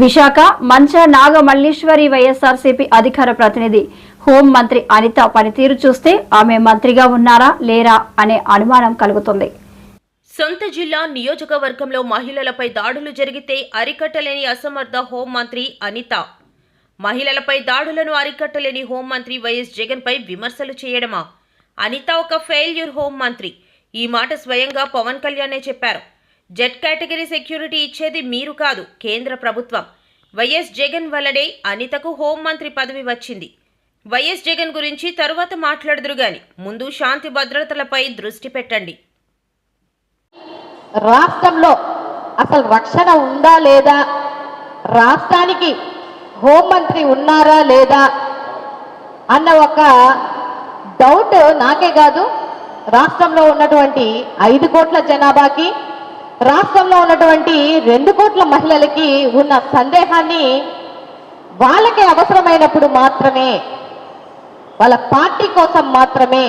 విశాఖ మంచ నాగమల్లీశ్వరి వైఎస్ఆర్సీపీ అధికార ప్రతినిధి హోం మంత్రి అనిత పనితీరు చూస్తే ఆమె మంత్రిగా ఉన్నారా లేరా అనే అనుమానం కలుగుతుంది. సొంత జిల్లా నియోజకవర్గంలో మహిళలపై దాడులు జరిగితే అరికట్టలేని అసమర్థ హోంమంత్రి అనిత. మహిళలపై దాడులను అరికట్టలేని హోంమంత్రి వైఎస్ జగన్పై విమర్శలు చేయడమా? అనిత ఒక ఫెయిల్యూర్ హోంమంత్రి ఈ మాట స్వయంగా పవన్ కళ్యాణే చెప్పారు. జెడ్ కేటగిరీ సెక్యూరిటీ ఇచ్చేది మీరు కాదు కేంద్ర ప్రభుత్వం. వైఎస్ జగన్ వల్లడే అనితకు హోంమంత్రి పదవి వచ్చింది. వైఎస్ జగన్ గురించి తరువాత మాట్లాడుదురు గాని ముందు శాంతి భద్రతలపై దృష్టి పెట్టండి. రాష్ట్రంలో అసలు రక్షణ ఉందా లేదా? రాష్ట్రానికి హోంమంత్రి ఉన్నారా లేదా? అన్న ఒక డౌట్ నాకే కాదు. రాష్ట్రంలో ఉన్నటువంటి ఐదు కోట్ల జనాభాకి రాష్ట్రంలో ఉన్నటువంటి రెండు కోట్ల మహిళలకి ఉన్న సందేహాన్ని వాళ్ళకి అవసరమైనప్పుడు మాత్రమే వాళ్ళ పార్టీ కోసం మాత్రమే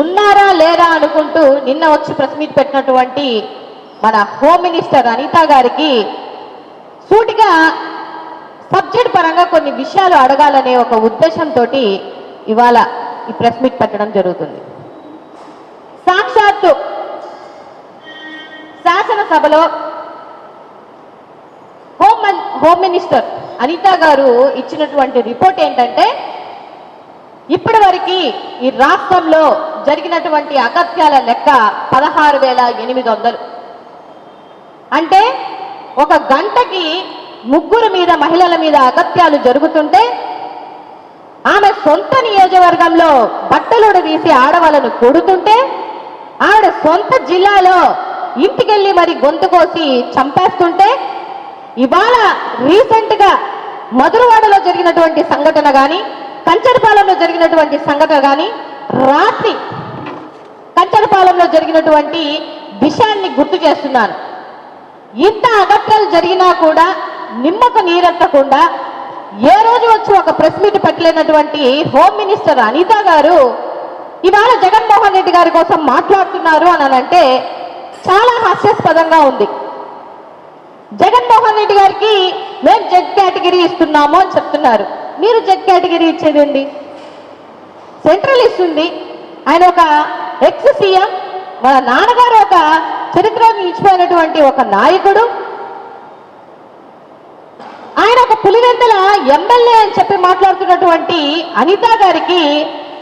ఉన్నారా లేరా అనుకుంటూ నిన్న వచ్చి ప్రెస్ మీట్ పెట్టినటువంటి మన హోమ్ మినిస్టర్ అనిత గారికి సూటిగా సబ్జెక్ట్ పరంగా కొన్ని విషయాలు అడగాలనే ఒక ఉద్దేశంతో ఇవాళ ఈ ప్రెస్ మీట్ పెట్టడం జరుగుతుంది. సభలో హోమ్ హోమ్ మినిస్టర్ అనిత గారు ఇచ్చినటువంటి రిపోర్ట్ ఏంటంటే ఇప్పటి వరకు ఈ రాష్ట్రంలో జరిగినటువంటి అగత్యాల లెక్క పదహారు వేల ఎనిమిది వందలు. అంటే ఒక గంటకి ముగ్గురు మీద మహిళల మీద అగత్యాలు జరుగుతుంటే ఆమె సొంత నియోజకవర్గంలో బట్టలుడు తీసి ఆడవాళ్ళను కొడుతుంటే ఆవిడ సొంత జిల్లాలో ఇంటికెళ్ళి మరి గొంతు కోసి చంపేస్తుంటే ఇవాళ రీసెంట్గా మధురవాడలో జరిగినటువంటి సంఘటన కానీ కంచరపాలెంలో జరిగినటువంటి సంఘటన కానీ రాత్రి కంచరపాలెంలో జరిగినటువంటి విషయాన్ని గుర్తు చేస్తున్నాను ఇంత అగత్యాలు జరిగినా కూడా నిమ్మకు నీరెత్తకుండా ఏ రోజు వచ్చి ఒక ప్రెస్ మీట్ పెట్టలేనటువంటి హోమ్ మినిస్టర్ అనిత గారు ఇవాళ జగన్మోహన్ రెడ్డి గారి కోసం మాట్లాడుతున్నారు అని అంటే చాలా హాస్యాస్పదంగా ఉంది. జగన్మోహన్ రెడ్డి గారికి మేము జడ్ కేటగిరీ ఇస్తున్నాము అని చెప్తున్నారు. మీరు జడ్ కేటగిరీ ఇచ్చేదండి సెంట్రల్ ఇస్తుంది ఆయన ఒక ఎక్స్ సీఎం మన నాన్నగారు ఒక చరిత్ర నిలిచిపోయినటువంటి ఒక నాయకుడు. ఆయన ఒక పులివెందుల ఎమ్మెల్యే అని చెప్పి మాట్లాడుతున్నటువంటి అనిత గారికి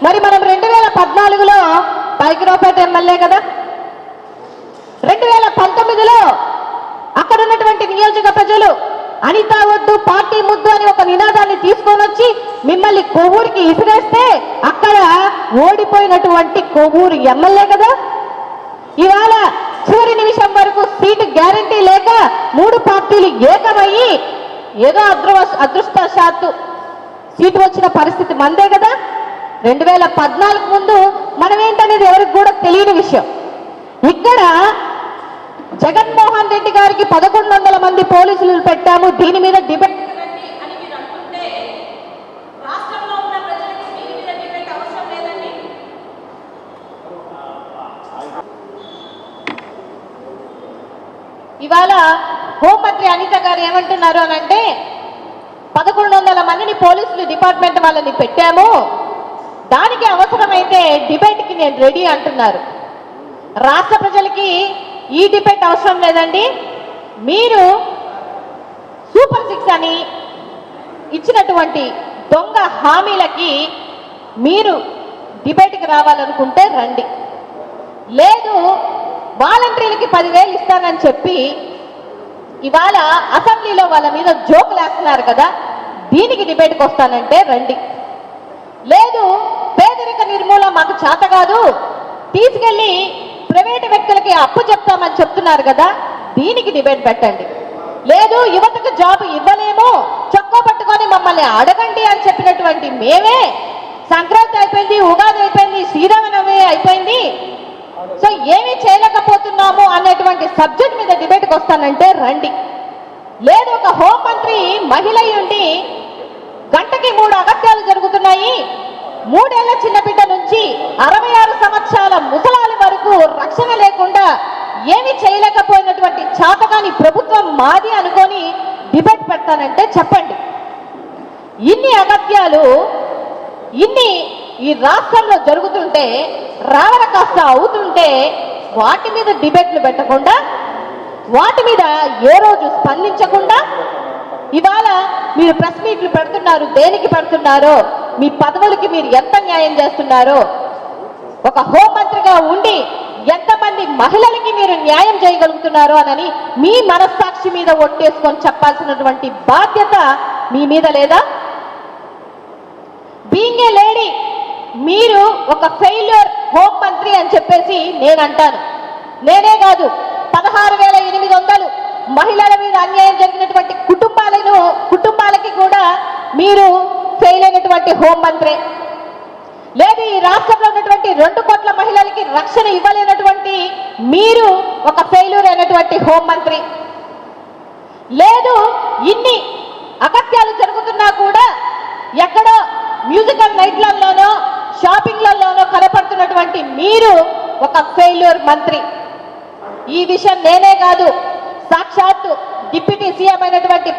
మరి మనం రెండు వేల పద్నాలుగులో పైకిరావుపేట ఎమ్మెల్యే కదా? రెండు వేల పంతొమ్మిదిలో అక్కడ ఉన్నటువంటి నియోజక ప్రజలు అనిత వద్దు పార్టీ ముద్దు అని ఒక నినాదాన్ని తీసుకొని వచ్చి మిమ్మల్ని కొవ్వూరికి ఇసిరేస్తే అక్కడ ఓడిపోయినటువంటి కొవ్వూరు ఎమ్మెల్యే కదా. ఇవాళ చివరి నిమిషం వరకు సీటు గ్యారంటీ లేక మూడు పార్టీలు ఏకమయ్యి ఏదో అదృ అదృష్టశాత్తు సీటు వచ్చిన పరిస్థితి మందే కదా. రెండు వేల పద్నాలుగు ముందు మనం ఏంటనేది ఎవరికి కూడా తెలియని విషయం. ఇక్కడ జగన్మోహన్ రెడ్డి గారికి పదకొండు వందల మంది పోలీసులు పెట్టాము. దీని మీద డిబేట్ ఇవాళ హోంమంత్రి అనిత గారు ఏమంటున్నారు అని అంటే పదకొండు వందల మందిని పోలీసులు డిపార్ట్మెంట్ వాళ్ళని పెట్టాము. దానికి అవసరమైతే డిబేట్కి నేను రెడీ అంటున్నారు. రాష్ట్ర ప్రజలకి ఈ డిబేట్ అవసరం లేదండి. మీరు సూపర్ సిక్స్ అని ఇచ్చినటువంటి దొంగ హామీలకి మీరు డిబేట్కి రావాలనుకుంటే రండి. లేదు వాలంటీర్లకి పదివేలు ఇస్తానని చెప్పి ఇవాళ అసెంబ్లీలో వాళ్ళ మీద జోకులు వేస్తున్నారు కదా దీనికి డిబేట్కి వస్తానంటే రండి. లేదు పేదరిక నిర్మూలన మాకు చేత కాదు తీసుకెళ్ళి ప్రైవేటు వ్యక్తులకి అప్పు చెప్తామని చెప్తున్నారు కదా దీనికి డిబేట్ పెట్టండి. లేదు యువతకు జాబ్ ఇవ్వలేము చొక్కా పట్టుకొని మమ్మల్ని అడగండి అని చెప్పినటువంటి మేమే సంక్రాంతి అయిపోయింది ఉగాది అయిపోయింది శ్రీరామనవమి అయిపోయింది. సో ఏమీ చేయలేకపోతున్నాము అనేటువంటి సబ్జెక్ట్ మీద డిబేట్కి వస్తానంటే రండి. లేదు ఒక హోంమంత్రి మహిళ ఉండి గంటకి మూడు అగత్యాలు జరుగుతున్నాయి. మూడేళ్ళ చిన్నబిడ్డ నుంచి అరవై ఆరు సంవత్సరాల ముసలాలి వరకు రక్షణ లేకుండా ఏమీ చేయలేకపోయినటువంటి చాతకాని ప్రభుత్వం మాది అనుకొని డిబేట్ పెడతానంటే చెప్పండి. ఇన్ని అగత్యాలు ఇన్ని ఈ రాష్ట్రంలో జరుగుతుంటే రావణ కాస్త అవుతుంటే వాటి మీద డిబేట్లు పెట్టకుండా వాటి మీద ఏ రోజు స్పందించకుండా ఇవాళ మీరు ప్రెస్ మీట్లు పెడుతున్నారు దేనికి పెడుతున్నారో మీ పదవులకి మీరు ఎంత న్యాయం చేస్తున్నారో ఒక హోంమంత్రిగా ఉండి ఎంతమంది మహిళలకి మీరు న్యాయం చేయగలుగుతున్నారో అని మీ మనస్సాక్షి మీద ఒట్టేసుకొని చెప్పాల్సినటువంటి బాధ్యత మీ మీద లేదా? బీయింగ్ ఏ లేడీ మీరు ఒక ఫెయిల్యూర్ హోమ్ మంత్రి అని చెప్పేసి నేను అంటాను నేనే కాదు పదహారు వేల ఎనిమిది వందలు మహిళల మీద అన్యాయం జరిగినటువంటి కుటుంబాలను కుటుంబాలకి కూడా మీరు ఫెయిల్ అయినటువంటి హోం మంత్రి. లేదు ఈ రాష్ట్రంలో ఉన్నటువంటి రెండు కోట్ల మహిళలకి రక్షణ ఇవ్వలేనటువంటి మీరు ఒక ఫెయిల్యూర్ అయినటువంటి హోంమంత్రి లేదు ఇన్ని అగత్యాలు జరుగుతున్నా కూడా ఎక్కడో మ్యూజికల్ నైట్లలోనో షాపింగ్లలోనో కనపడుతున్నటువంటి మీరు ఒక ఫెయిల్యూర్ మంత్రి. ఈ విషయం నేనే కాదు సాక్షాత్తు డిప్యూటీ సీఎం అయినటువంటి